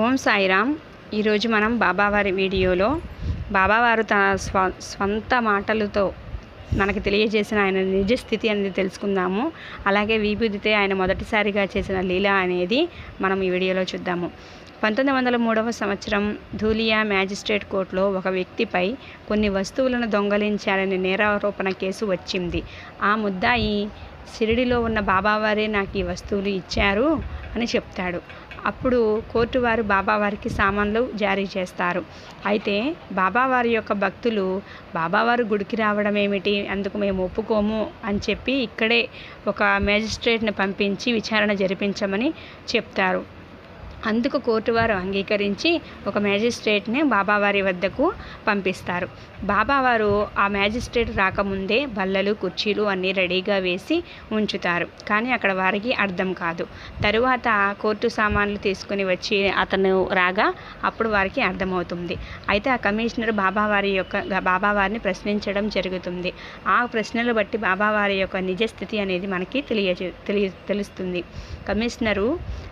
ఓం సాయిరామ్. ఈరోజు మనం బాబావారి వీడియోలో బాబావారు తన స్వ స్వంత మాటలతో మనకి తెలియజేసిన ఆయన నిజ స్థితి అనేది తెలుసుకుందాము. అలాగే విభూతితే ఆయన మొదటిసారిగా చేసిన లీల అనేది మనం ఈ వీడియోలో చూద్దాము. పంతొమ్మిది వందల మూడవ సంవత్సరం ధూలియా మ్యాజిస్ట్రేట్ కోర్టులో ఒక వ్యక్తిపై కొన్ని వస్తువులను దొంగలించారని నేరారోపణ కేసు వచ్చింది. ఆ ముద్దాయి షిరిడిలో ఉన్న బాబావారే నాకు ఈ వస్తువులు ఇచ్చారు అని చెప్తాడు. అప్పుడు కోర్టు వారు బాబావారికి సామాన్లు జారీ చేస్తారు. అయితే బాబావారి యొక్క భక్తులు బాబావారు గుడికి రావడం ఏమిటి? అందుకు మేము ఒప్పుకోము అని చెప్పి ఇక్కడే ఒక మేజిస్ట్రేట్ని పంపించి విచారణ జరిపించమని చెప్తారు. అందుకు కోర్టు వారు అంగీకరించి ఒక మ్యాజిస్ట్రేట్ని బాబావారి వద్దకు పంపిస్తారు. బాబావారు ఆ మ్యాజిస్ట్రేట్ రాకముందే బల్లలు కుర్చీలు అన్నీ రెడీగా వేసి ఉంచుతారు. కానీ అక్కడ వారికి అర్థం కాదు. తరువాత కోర్టు సామాన్లు తీసుకుని వచ్చి అతను రాగా అప్పుడు వారికి అర్థమవుతుంది. అయితే ఆ కమిషనర్ బాబావారి యొక్క బాబావారిని ప్రశ్నించడం జరుగుతుంది. ఆ ప్రశ్నలు బట్టి బాబావారి యొక్క నిజస్థితి అనేది మనకి తెలియ తెలియ తెలుస్తుంది. కమిషనరు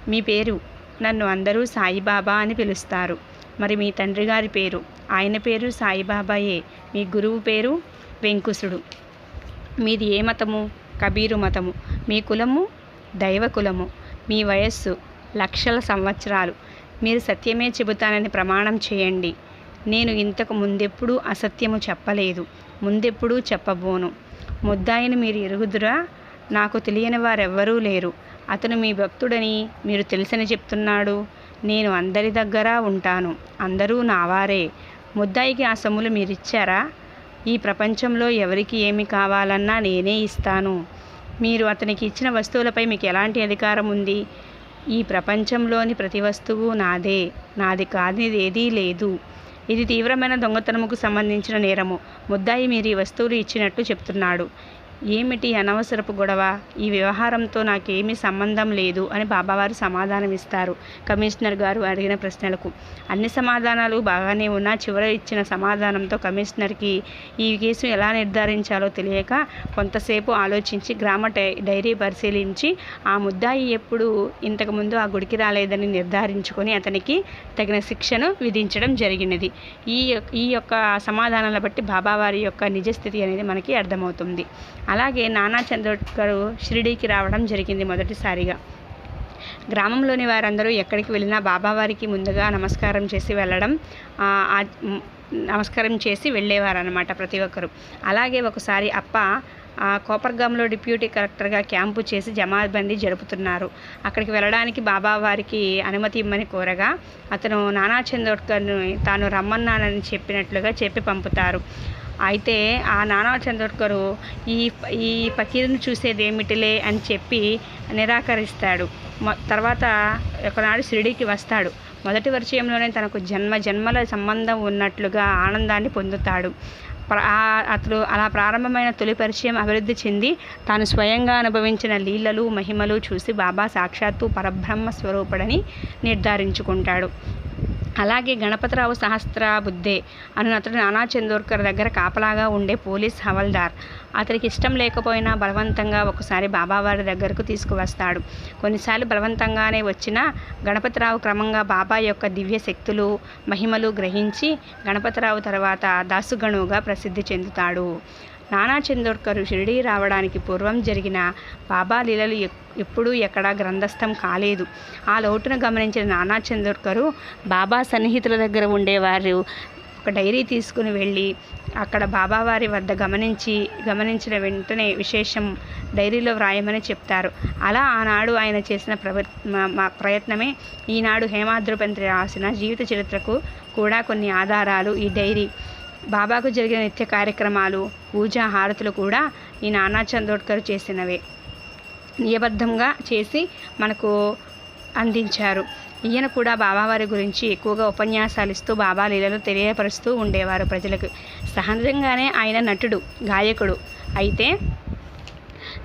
మీ పేరు? నన్ను అందరూ సాయిబాబా అని పిలుస్తారు. మరి మీ తండ్రి గారి పేరు? ఆయన పేరు సాయిబాబాయే. మీ గురువు పేరు వెంకుసుడు. మీది ఏ మతము? కబీరు మతము. మీ కులము? దైవ కులము. మీ వయస్సు లక్షల సంవత్సరాలు. మీరు సత్యమే చెబుతానని ప్రమాణం చేయండి. నేను ఇంతకు ముందెప్పుడూ అసత్యము చెప్పలేదు. ముందెప్పుడూ చెప్పబోను. ముద్దాయిని మీరు ఎరుగుదురా? నాకు తెలియని వారెవ్వరూ లేరు. అతను మీ భక్తుడని మీరు తెలిసని చెప్తున్నాడు. నేను అందరి దగ్గర ఉంటాను. అందరూ నావారే ముద్దాయికి ఆ సొమ్ములు మీరిచ్చారా? ఈ ప్రపంచంలో ఎవరికి ఏమి కావాలన్నా నేనే ఇస్తాను. మీరు అతనికి ఇచ్చిన వస్తువులపై మీకు ఎలాంటి అధికారం ఉంది? ఈ ప్రపంచంలోని ప్రతి వస్తువు నాదే. నాది కానిది ఏదీ లేదు. ఇది తీవ్రమైన దొంగతనముకు సంబంధించిన నేరము. ముద్దాయి మీరు ఈ వస్తువులు ఇచ్చినట్టు చెప్తున్నాడు. ఏమిటి అనవసరపు గొడవ? ఈ వ్యవహారంతో నాకేమీ సంబంధం లేదు అని బాబావారు సమాధానం ఇస్తారు కమిషనర్ గారు అడిగిన ప్రశ్నలకు. అన్ని సమాధానాలు బాగానే ఉన్నా చివర ఇచ్చిన సమాధానంతో కమిషనర్కి ఈ కేసు ఎలా నిర్ధారించాలో తెలియక కొంతసేపు ఆలోచించి గ్రామ డై డైరీ పరిశీలించి ఆ ముద్దాయి ఎప్పుడు ఇంతకుముందు ఆ గుడికి రాలేదని నిర్ధారించుకొని అతనికి తగిన శిక్షను విధించడం జరిగినది. ఈ ఈ యొక్క సమాధానాల బట్టి బాబావారి యొక్క నిజస్థితి అనేది మనకి అర్థమవుతుంది. అలాగే నానా చంద్రోడ్కర్ షిరిడీకి రావడం జరిగింది మొదటిసారిగా. గ్రామంలోని వారందరూ ఎక్కడికి వెళ్ళినా బాబావారికి ముందుగా నమస్కారం చేసి వెళ్ళడం నమస్కారం చేసి వెళ్ళేవారనమాట ప్రతి ఒక్కరు. అలాగే ఒకసారి అప్ప ఆ, కోపర్గాంలో డిప్యూటీ కలెక్టర్గా క్యాంపు చేసి జమాబందీ జరుపుతున్నారు. అక్కడికి వెళ్ళడానికి బాబావారికి అనుమతి ఇమ్మని కోరగా అతను నానా చందోడ్కర్ను తాను రమ్మన్నానని చెప్పినట్లుగా చెప్పి పంపుతారు. అయితే ఆ నానా చంద్రకరు ఈ ఈ పకీరుని చూసేది ఏమిటిలే అని చెప్పి నిరాకరిస్తాడు. తర్వాత ఒకనాడు షిరిడీకి వస్తాడు. మొదటి పరిచయంలోనే తనకు జన్మ జన్మల సంబంధం ఉన్నట్లుగా ఆనందాన్ని పొందుతాడు. ఆ- అతడు అలా ప్రారంభమైన తొలి పరిచయం అభివృద్ధి చెంది తాను స్వయంగా అనుభవించిన లీలలు మహిమలు చూసి బాబా సాక్షాత్తు పరబ్రహ్మ స్వరూపుడని నిర్ధారించుకుంటాడు. అలాగే గణపతిరావు సహస్ర బుద్ధే అను అతడు నానా చందోర్కర్ దగ్గర కాపలాగా ఉండే పోలీస్ హవల్దార్. అతనికి ఇష్టం లేకపోయినా బలవంతంగా ఒకసారి బాబావారి దగ్గరకు తీసుకువస్తాడు. కొన్నిసార్లు బలవంతంగానే వచ్చిన గణపతిరావు క్రమంగా బాబా యొక్క దివ్య శక్తులు మహిమలు గ్రహించి గణపతిరావు తర్వాత దాసుగణువుగా ప్రసిద్ధి చెందుతాడు. నానా చందోడ్కర్ షిరిడీ రావడానికి పూర్వం జరిగిన బాబా లీలలు ఎప్పుడూ ఎక్కడా గ్రంథస్థం కాలేదు. ఆ లోటును గమనించిన నానా చందోడ్కరు బాబా సన్నిహితుల దగ్గర ఉండేవారు. ఒక డైరీ తీసుకుని వెళ్ళి అక్కడ బాబావారి వద్ద గమనించి గమనించిన వెంటనే విశేషం డైరీలో వ్రాయమని చెప్తారు. అలా ఆనాడు ఆయన చేసిన ప్రవ ప్రయత్నమే ఈనాడు హేమాద్రుపంత్రి రాసిన జీవిత చరిత్రకు కూడా కొన్ని ఆధారాలు ఈ డైరీ. బాబాకు జరిగిన నిత్య కార్యక్రమాలు పూజా హారతులు కూడా ఈ నానా చందోడ్కర్ చేసినవే. నియబద్ధంగా చేసి మనకు అందించారు. ఈయన కూడా బాబావారి గురించి ఎక్కువగా ఉపన్యాసాలు ఇస్తూ బాబా లీలలు తెలియపరుస్తూ ఉండేవారు ప్రజలకు. సహజంగానే ఆయన నటుడు గాయకుడు అయితే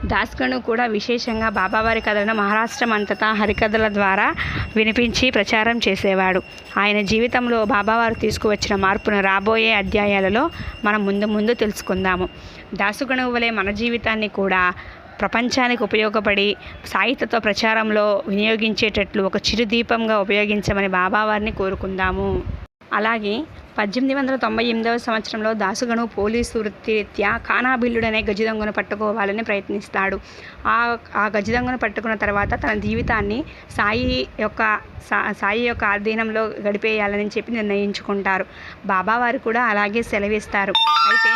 దాస్గను కూడా విశేషంగా బాబావారి కథలను మహారాష్ట్రం అంతటా హరికథల ద్వారా వినిపించి ప్రచారం చేసేవాడు. ఆయన జీవితంలో బాబావారు తీసుకువచ్చిన మార్పును రాబోయే అధ్యాయాలలో మనం ముందు ముందు తెలుసుకుందాము. దాసుగణువు వలె మన జీవితాన్ని కూడా ప్రపంచానికి ఉపయోగపడి సాహిత్యతో ప్రచారంలో వినియోగించేటట్లు ఒక చిరుదీపంగా ఉపయోగించమని బాబావారిని కోరుకుందాము. అలాగే పద్దెనిమిది వందల తొంభై ఎనిమిదవ సంవత్సరంలో దాసుగను పోలీసు వృత్తిరీత్యా ఖానాబిల్లుడు అనే గజదొంగను పట్టుకోవాలని ప్రయత్నిస్తాడు. ఆ ఆ గజదొంగను పట్టుకున్న తర్వాత తన జీవితాన్ని సాయి యొక్క సాయి యొక్క ఆధీనంలో గడిపేయాలని చెప్పి నిర్ణయించుకుంటారు. బాబావారు కూడా అలాగే సెలవిస్తారు. అయితే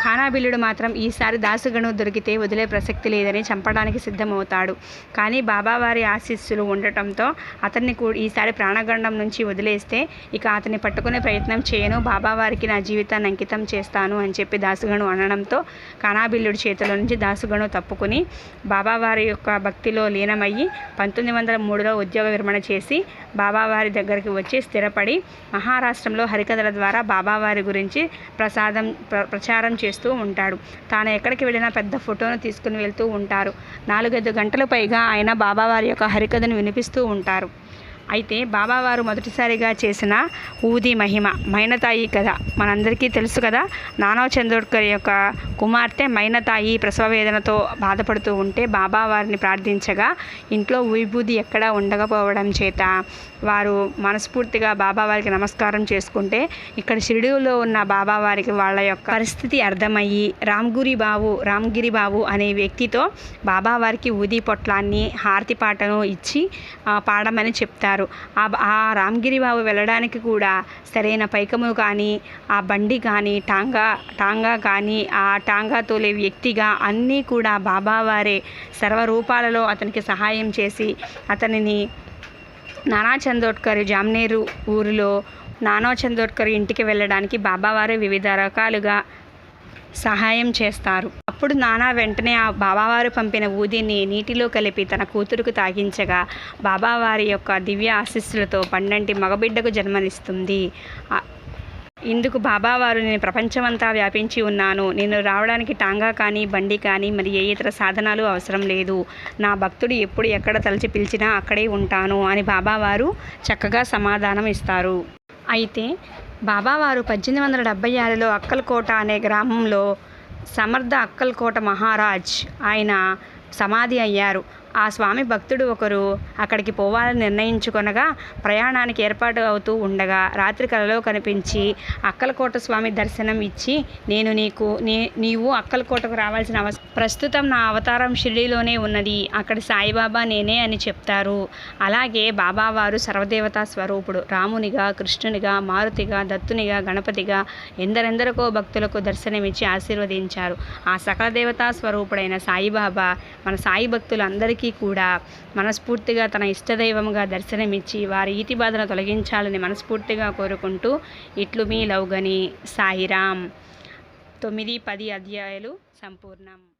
ఖానాబిల్లుడు మాత్రం ఈసారి దాసుగను దొరికితే వదిలే ప్రసక్తి లేదని చంపడానికి సిద్ధమవుతాడు. కానీ బాబావారి ఆశీస్సులు ఉండటంతో అతన్ని కూడా ఈసారి ప్రాణగండం నుంచి వదిలేస్తే ఇక అతన్ని పట్టుకునే ప్రయత్నం చేయను. బాబావారికి నా జీవితాన్ని అంకితం చేస్తాను అని చెప్పి దాసుగను అనడంతో ఖానాబిల్లుడి చేతిలో నుంచి దాసుగను తప్పుకుని బాబావారి యొక్క భక్తిలో లీనమయ్యి పంతొమ్మిది వందల మూడులో ఉద్యోగ విరమణ చేసి బాబావారి దగ్గరికి వచ్చి స్థిరపడి మహారాష్ట్రంలో హరికథల ద్వారా బాబావారి గురించి ప్రసాదం ప్ర- ప్రచారం చేస్తూ ఉంటాడు. తాను ఎక్కడికి వెళ్ళినా పెద్ద ఫోటోను తీసుకుని వెళ్తూ ఉంటారు. నాలుగైదు గంటల పైగా ఆయన బాబావారి యొక్క హరికథను వినిపిస్తూ ఉంటారు. అయితే బాబావారు మొదటిసారిగా చేసిన ఊది మహిమ మైనతాయి కథ మనందరికీ తెలుసు కదా? నానవ్ చంద్రోడ్కర్ యొక్క కుమార్తె మైనతాయి ప్రసవ వేదనతో బాధపడుతూ ఉంటే బాబావారిని ప్రార్థించగా ఇంట్లో విభూది ఎక్కడా ఉండకపోవడం చేత వారు మనస్ఫూర్తిగా బాబావారికి నమస్కారం చేసుకుంటే ఇక్కడ షిరిడీలో ఉన్న బాబావారికి వాళ్ళ యొక్క పరిస్థితి అర్థమయ్యి రామ్గురి బాబు రామ్గిరి బాబు అనే వ్యక్తితో బాబావారికి ఊది పొట్లాన్ని హారతి పాటను ఇచ్చి పాడమని చెప్తారు. ఆ ఆ రామ్గిరి బాబు వెళ్ళడానికి కూడా సరైన పైకము కానీ ఆ బండి కానీ టాంగా టాంగా కానీ ఆ టాంగా తోలే వ్యక్తిగా అన్నీ కూడా బాబావారే సర్వరూపాలలో అతనికి సహాయం చేసి అతనిని నానా చందోడ్కర్ జామ్నేరు ఊరిలో నానా చందోడ్కర్ ఇంటికి వెళ్ళడానికి బాబావారు వివిధ రకాలుగా సహాయం చేస్తారు. అప్పుడు నానా వెంటనే ఆ బాబావారు పంపిన ఊదిని నీటిలో కలిపి తన కూతురుకు తాగించగా బాబావారి యొక్క దివ్య ఆశీస్సులతో పండంటి మగబిడ్డకు జన్మనిస్తుంది. ఇందుకు బాబావారు నేను ప్రపంచమంతా వ్యాపించి ఉన్నాను. నేను రావడానికి టాంగా కానీ బండి కానీ మరి ఏ ఇతర సాధనాలు అవసరం లేదు. నా భక్తుడు ఎప్పుడు ఎక్కడ తలచి పిలిచినా అక్కడే ఉంటాను అని బాబావారు చక్కగా సమాధానం ఇస్తారు. అయితే బాబావారు పద్దెనిమిది వందల డెబ్బై ఆరులో అక్కల్కోట అనే గ్రామంలో సమర్థ అక్కల్కోట మహారాజ్ ఆయన సమాధి అయ్యారు. ఆ స్వామి భక్తుడు ఒకరు అక్కడికి పోవాలని నిర్ణయించుకొనగా ప్రయాణానికి ఏర్పాటు అవుతూ ఉండగా రాత్రి కలలో కనిపించి అక్కలకోట స్వామి దర్శనం ఇచ్చి నేను నీకు నీ నీవు అక్కలకోటకు రావాల్సిన అవసరం ప్రస్తుతం నా అవతారం షిరిడీలోనే ఉన్నది అక్కడ సాయిబాబా నేనే అని చెప్తారు. అలాగే బాబావారు సర్వదేవతా స్వరూపుడు రామునిగా కృష్ణునిగా మారుతిగా దత్తునిగా గణపతిగా ఎందరెందరికో భక్తులకు దర్శనమిచ్చి ఆశీర్వదించారు. ఆ సకల దేవతా స్వరూపుడైన సాయిబాబా మన సాయి భక్తులందరికీ కూడా మనస్ఫూర్తిగా తన ఇష్టదైవముగా దర్శనమిచ్చి వారి ఈతి బాధను తొలగించాలని మనస్ఫూర్తిగా కోరుకుంటూ ఇట్లు మీ లౌగని సాయిరామ్. తొమ్మిది పది అధ్యాయాలు సంపూర్ణం.